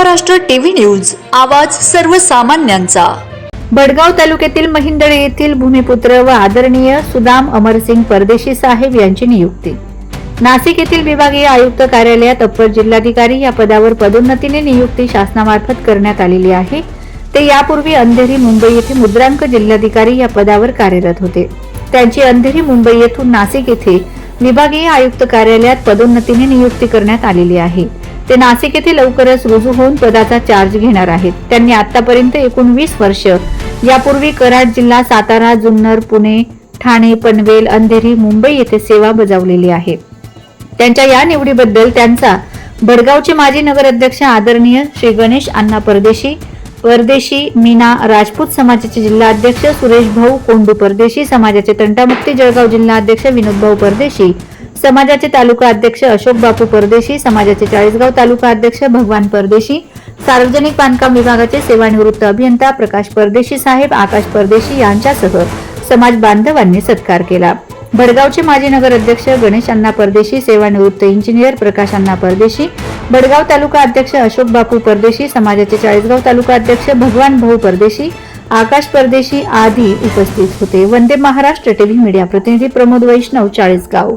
Maharashtra TV news आवाज सर्वसामान्यांचा. भडगाव तालुक्यातील महिंदळे येथील भूमिपुत्र व आदरणीय सुदाम अमरसिंग परदेशी साहेब यांची नियुक्ती. नाशिक येथील विभागीय आयुक्त कार्यालयात अप्पर जिल्हाधिकारी या पदावर पदोन्नतीने नियुक्ती शासनामार्फत करण्यात आलेली आहे. ते यापूर्वी अंधेरी मुंबई येथे मुद्रांक जिल्हाधिकारी या पदावर कार्यरत होते. त्यांची अंधेरी मुंबई येथून नाशिक येथे विभागीय आयुक्त कार्यालयात पदोन्नतीने नियुक्ती करण्यात आलेली आहे. ते नाशिक येथे लवकरच रुजू होऊन पदाचा चार्ज घेणार आहेत. त्यांनी आतापर्यंत एकूण वीस वर्ष यापूर्वी कराड जिल्हा सातारा जुन्नर पुणे ठाणे पनवेल अंधेरी मुंबई येथे सेवा बजावलेली आहे. त्यांच्या या निवडीबद्दल त्यांचा भडगावचे माजी नगराध्यक्ष आदरणीय श्री गणेश अण्णा परदेशी परदेशी मीना राजपूत समाजाचे जिल्हाध्यक्ष सुरेश भाऊ कोंडू परदेशी समाजाचे तंटामुक्ती जळगाव जिल्हाध्यक्ष विनोद भाऊ परदेशी समाजाचे तालुका अध्यक्ष अशोक बापू परदेशी समाजाचे चाळीसगाव तालुका अध्यक्ष भगवान परदेशी सार्वजनिक बांधकाम विभागाचे सेवानिवृत्त अभियंता प्रकाश परदेशी साहेब आकाश परदेशी यांच्यासह समाज बांधवांनी सत्कार केला. भडगावचे माजी नगर अध्यक्ष गणेश अण्णा परदेशी सेवानिवृत्त इंजिनियर प्रकाश अण्णा परदेशी भडगाव तालुका अध्यक्ष अशोक बापू परदेशी समाजाचे चाळीसगाव तालुका अध्यक्ष भगवान भाऊ परदेशी आकाश परदेशी आदी उपस्थित होते. वंदे महाराष्ट्र टीव्ही मीडिया प्रतिनिधी प्रमोद वैष्णव चाळीसगाव.